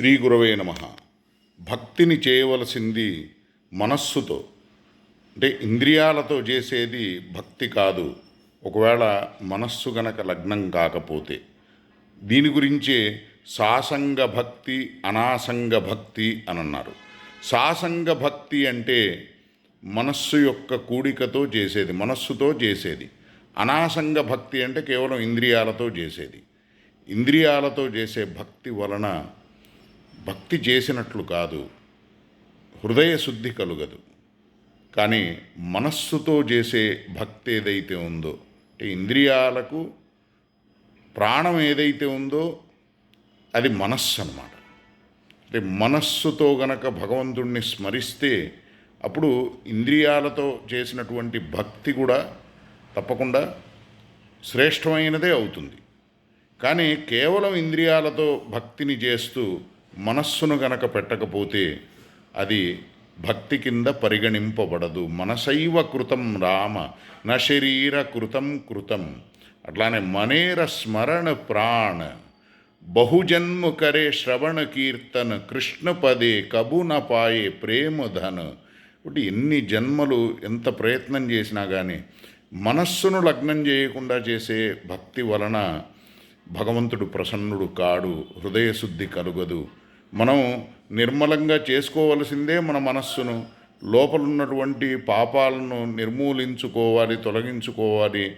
శ్రీ గురవే నమ. భక్తిని చేయవలసింది మనస్సుతో. అంటే ఇంద్రియాలతో చేసేది భక్తి కాదు. ఒకవేళ మనస్సు గనక లగ్నం కాకపోతే. దీని గురించే సాసంగ భక్తి అనాసంగ భక్తి అని అన్నారు సాసంగ భక్తి అంటే మనస్సు యొక్క కూడికతో చేసేది మనస్సుతో చేసేది. అనాసంగ భక్తి అంటే కేవలం ఇంద్రియాలతో చేసేది. ఇంద్రియాలతో చేసే భక్తి వలన భక్తి చేసినట్లు కాదు హృదయ శుద్ధి కలుగదు. కానీ మనస్సుతో చేసే భక్తి ఏదైతే ఉందో అంటే ఇంద్రియాలకు ప్రాణం ఏదైతే ఉందో అది మనస్సు అన్నమాట. అంటే మనస్సుతో గనక భగవంతుణ్ణి స్మరిస్తే అప్పుడు ఇంద్రియాలతో చేసినటువంటి భక్తి కూడా తప్పకుండా శ్రేష్టమైనదే అవుతుంది. కానీ కేవలం ఇంద్రియాలతో భక్తిని చేస్తూ మనస్సును గనక పెట్టకపోతే అది భక్తి కింద పరిగణింపబడదు. మనసైవ కృతం రామ న శరీర కృతం కృతం. అట్లానే మనేర స్మరణ ప్రాణ. బహుజన్మ కరే శ్రవణ కీర్తన కృష్ణ పదే కబున పాయే ప్రేమధన ఒకటి ఎన్ని జన్మలు ఎంత ప్రయత్నం చేసినా కానీ మనస్సును లగ్నం చేయకుండా చేసే భక్తి వలన భగవంతుడు ప్రసన్నుడు కాడు హృదయశుద్ధి కలుగదు. మనం నిర్మలంగా చేసుకోవలసిందే మన మనస్సును. లోపల ఉన్నటువంటి పాపాలను నిర్మూలించుకోవాలి తొలగించుకోవాలి.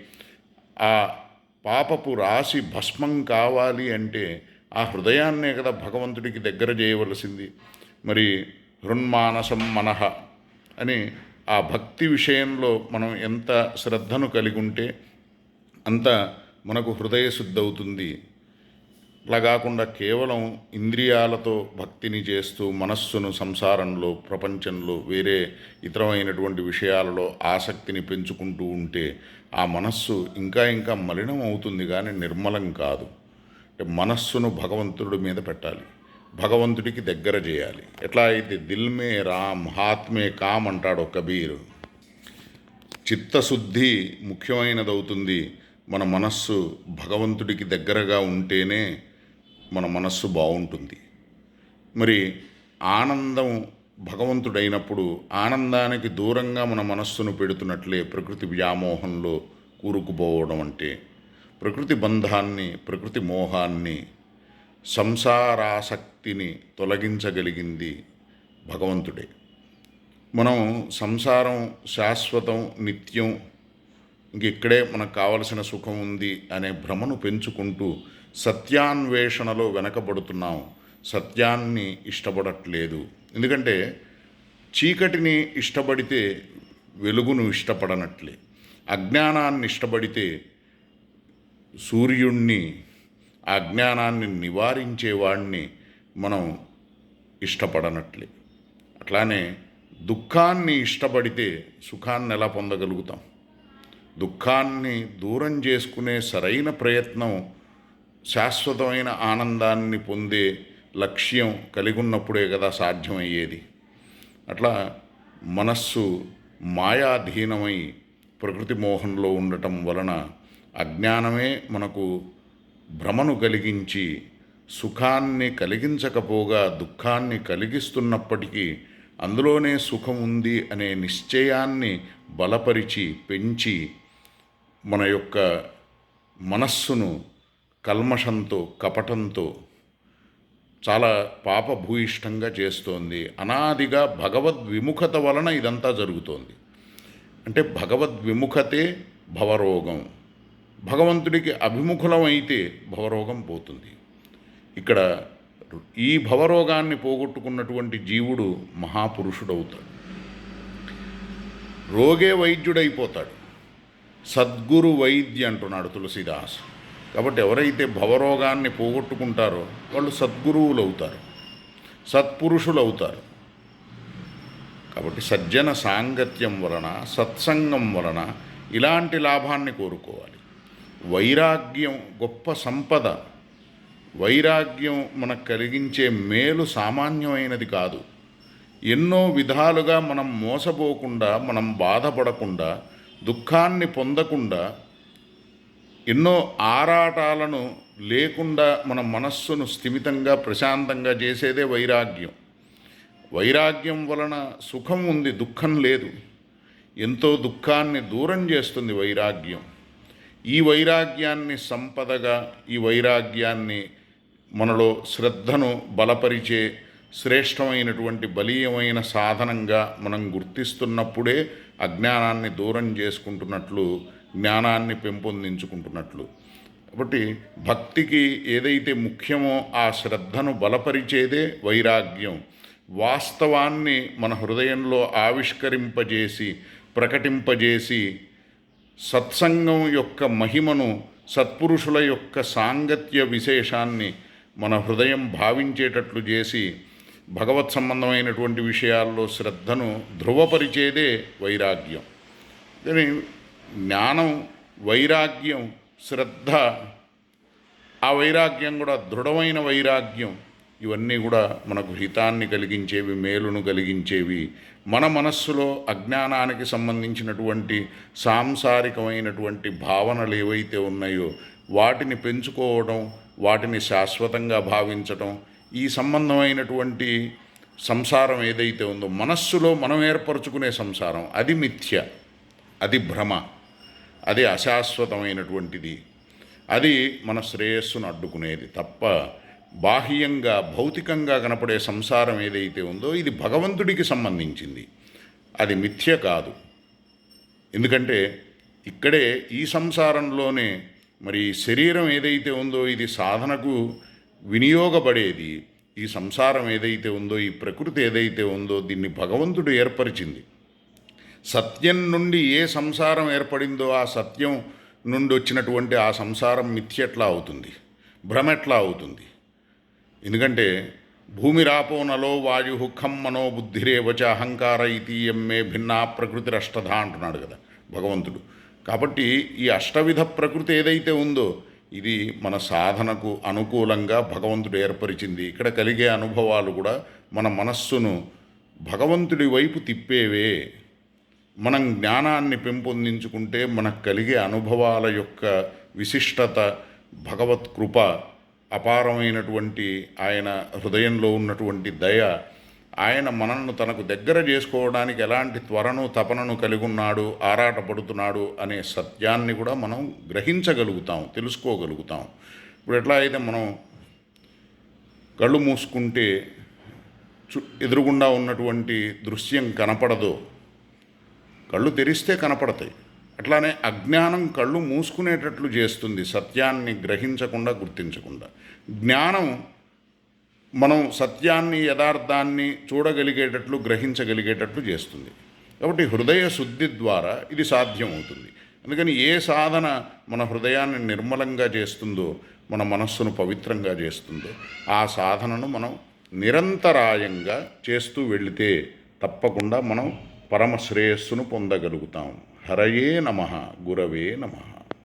ఆ పాపపు రాశి భస్మం కావాలి అంటే ఆ హృదయాన్నే కదా భగవంతుడికి దగ్గర చేయవలసింది. మరి హృన్మానసం మనహ అని ఆ భక్తి విషయంలో మనం ఎంత శ్రద్ధను కలిగి ఉంటే అంత మనకు హృదయ శుద్ధి అవుతుంది. అలా కాకుండా కేవలం ఇంద్రియాలతో భక్తిని చేస్తూ మనస్సును సంసారంలో ప్రపంచంలో వేరే ఇతరమైనటువంటి విషయాలలో ఆసక్తిని పెంచుకుంటూ ఉంటే ఆ మనస్సు ఇంకా ఇంకా మలినం అవుతుంది కానీ నిర్మలం కాదు. అంటే మనస్సును భగవంతుడి మీద పెట్టాలి. భగవంతుడికి దగ్గర చేయాలి. ఎట్లా అయితే దిల్మే రామ్ హాత్మే కామ్ అంటాడు కబీర్. చిత్తశుద్ధి ముఖ్యమైనదవుతుంది. మన మనస్సు భగవంతుడికి దగ్గరగా ఉంటేనే మన మనస్సు బాగుంటుంది. మరి ఆనందం భగవంతుడైనప్పుడు ఆనందానికి దూరంగా మన మనస్సును పెడుతున్నట్లే ప్రకృతి వ్యామోహంలో కూరుకుపోవడం అంటే ప్రకృతి బంధాన్ని ప్రకృతి మోహాన్ని సంసారాసక్తిని తొలగించగలిగింది భగవంతుడే. మనం సంసారం శాశ్వతం నిత్యం ఇంక ఇక్కడే మనకు కావలసిన సుఖం ఉంది అనే భ్రమను పెంచుకుంటూ సత్యాన్వేషణలో వెనకబడుతున్నాం. సత్యాన్ని ఇష్టపడట్లేదు. ఎందుకంటే చీకటిని ఇష్టపడితే వెలుగును ఇష్టపడనట్లే. అజ్ఞానాన్ని ఇష్టపడితే సూర్యుణ్ణి ఆ అజ్ఞానాన్ని నివారించేవాడిని మనం ఇష్టపడనట్లే. అట్లానే దుఃఖాన్ని ఇష్టపడితే సుఖాన్ని ఎలా పొందగలుగుతాం? దుఃఖాన్ని దూరం చేసుకునే సరైన ప్రయత్నం శాశ్వతమైన ఆనందాన్ని పొందే లక్ష్యం కలిగి ఉన్నప్పుడే కదా సాధ్యమయ్యేది. అట్లా మనస్సు మాయాధీనమై ప్రకృతి మోహంలో ఉండటం వలన అజ్ఞానమే మనకు భ్రమను కలిగించి సుఖాన్ని కలిగించకపోగా దుఃఖాన్ని కలిగిస్తున్నప్పటికీ అందులోనే సుఖం ఉంది అనే నిశ్చయాన్ని బలపరిచి పెంచి మన యొక్క మనస్సును కల్మషంతో కపటంతో చాలా పాపభూయిష్టంగా చేస్తోంది. అనాదిగా భగవద్ విముఖత వలన ఇదంతా జరుగుతోంది. అంటే భగవద్ విముఖతే భవరోగం. భగవంతుడికి అభిముఖులం అయితే భవరోగం పోతుంది. ఇక్కడ ఈ భవరోగాన్ని పోగొట్టుకున్నటువంటి జీవుడు మహాపురుషుడవుతాడు. రోగే వైద్యుడైపోతాడు. సద్గురు వైద్య అంటున్నాడు తులసిదాసు. కాబట్టి ఎవరైతే భవరోగాన్ని పోగొట్టుకుంటారో వాళ్ళు సద్గురువులు అవుతారు సత్పురుషులు అవుతారు కాబట్టి సజ్జన సాంగత్యం వలన సత్సంగం వలన ఇలాంటి లాభాన్ని కోరుకోవాలి. వైరాగ్యం గొప్ప సంపద. వైరాగ్యం మనకు కలిగించే మేలు సామాన్యమైనది కాదు. ఎన్నో విధాలుగా మనం మోసపోకుండా మనం బాధపడకుండా దుఃఖాన్ని పొందకుండా ఎన్నో ఆరాటాలను లేకుండా మన మనస్సును స్థిమితంగా ప్రశాంతంగా చేసేదే వైరాగ్యం. వైరాగ్యం వలన సుఖం ఉంది దుఃఖం లేదు. ఎంతో దుఃఖాన్ని దూరం చేస్తుంది వైరాగ్యం. ఈ వైరాగ్యాన్ని సంపదగా ఈ వైరాగ్యాన్ని మనలో శ్రద్ధను బలపరిచే శ్రేష్టమైనటువంటి బలీయమైన సాధనంగా మనం గుర్తిస్తున్నప్పుడే అజ్ఞానాన్ని దూరం చేసుకుంటున్నట్లు జ్ఞానాన్ని పెంపొందించుకుంటున్నట్లు. కాబట్టి భక్తికి ఏదైతే ముఖ్యమో ఆ శ్రద్ధను బలపరిచేదే వైరాగ్యం. వాస్తవాన్ని మన హృదయంలో ఆవిష్కరింపజేసి ప్రకటింపజేసి సత్సంగం యొక్క మహిమను సత్పురుషుల యొక్క సాంగత్య విశేషాన్ని మన హృదయం భావించేటట్లు చేసి భగవత్ సంబంధమైనటువంటి విషయాల్లో శ్రద్ధను ధృవపరిచేదే వైరాగ్యం. కానీ జ్ఞానం వైరాగ్యం శ్రద్ధ ఆ వైరాగ్యం కూడా దృఢమైన వైరాగ్యం ఇవన్నీ కూడా మనకు హితాన్ని కలిగించేవి మేలును కలిగించేవి. మన మనస్సులో అజ్ఞానానికి సంబంధించినటువంటి సాంసారికమైనటువంటి భావనలు ఏవైతే ఉన్నాయో వాటిని పెంచుకోవడం వాటిని శాశ్వతంగా భావించటం ఈ సంబంధమైనటువంటి సంసారం ఏదైతే ఉందో మనస్సులో మనం ఏర్పరచుకునే సంసారం అది మిథ్య అది భ్రమ. అది అశాశ్వతమైనటువంటిది. అది మన శ్రేయస్సును అడ్డుకునేది తప్ప బాహ్యంగా భౌతికంగా కనపడే సంసారం ఏదైతే ఉందో ఇది భగవంతుడికి సంబంధించింది. అది మిథ్య కాదు. ఎందుకంటే ఇక్కడే ఈ సంసారంలోనే మరి శరీరం ఏదైతే ఉందో ఇది సాధనకు వినియోగపడేది. ఈ సంసారం ఏదైతే ఉందో ఈ ప్రకృతి ఏదైతే ఉందో దీన్ని భగవంతుడు ఏర్పరిచింది. సత్యం నుండి ఏ సంసారం ఏర్పడిందో ఆ సత్యం నుండి వచ్చినటువంటి ఆ సంసారం మిథ్యట్లా అవుతుంది? భ్రమెట్లా అవుతుంది? ఎందుకంటే భూమిరాపో నలో వాయు హుఖం మనో బుద్ధిరేవచ అహంకార ఇతీయం మే భిన్నా ప్రకృతిరష్టధ అంటున్నాడు కదా భగవంతుడు. కాబట్టి ఈ అష్టవిధ ప్రకృతి ఏదైతే ఉందో ఇది మన సాధనకు అనుకూలంగా భగవంతుడు ఏర్పరిచింది. ఇక్కడ కలిగే అనుభవాలు కూడా మన మనస్సును భగవంతుడి వైపు తిప్పేవే. మనం జ్ఞానాన్ని పెంపొందించుకుంటే మనకు కలిగే అనుభవాల యొక్క విశిష్టత భగవత్ కృప అపారమైనటువంటి ఆయన హృదయంలో ఉన్నటువంటి దయ ఆయన మనల్ని తనకు దగ్గర చేసుకోవడానికి ఎలాంటి త్వరను తపనను కలిగి ఉన్నాడు ఆరాటపడుతున్నాడు అనే సత్యాన్ని కూడా మనం గ్రహించగలుగుతాం తెలుసుకోగలుగుతాం. ఇప్పుడు ఎట్లా అయితే మనం కళ్ళు మూసుకుంటే చు ఎదురుగుండా ఉన్నటువంటి దృశ్యం కనపడదో కళ్ళు తెరిస్తే కనపడతాయి. అట్లానే అజ్ఞానం కళ్ళు మూసుకునేటట్లు చేస్తుంది. సత్యాన్ని గ్రహించకుండా గుర్తించకుండా. జ్ఞానం మనం సత్యాన్ని యథార్థాన్ని చూడగలిగేటట్లు గ్రహించగలిగేటట్లు చేస్తుంది. కాబట్టి హృదయ శుద్ధి ద్వారా ఇది సాధ్యమవుతుంది. అందుకని ఏ సాధన మన హృదయాన్ని నిర్మలంగా చేస్తుందో మన మనస్సును పవిత్రంగా చేస్తుందో ఆ సాధనను మనం నిరంతరాయంగా చేస్తూ వెళితే తప్పకుండా మనం పరమశ్రేయస్సును పొందగలుగుతాం. హరయే నమ గురవే నమః.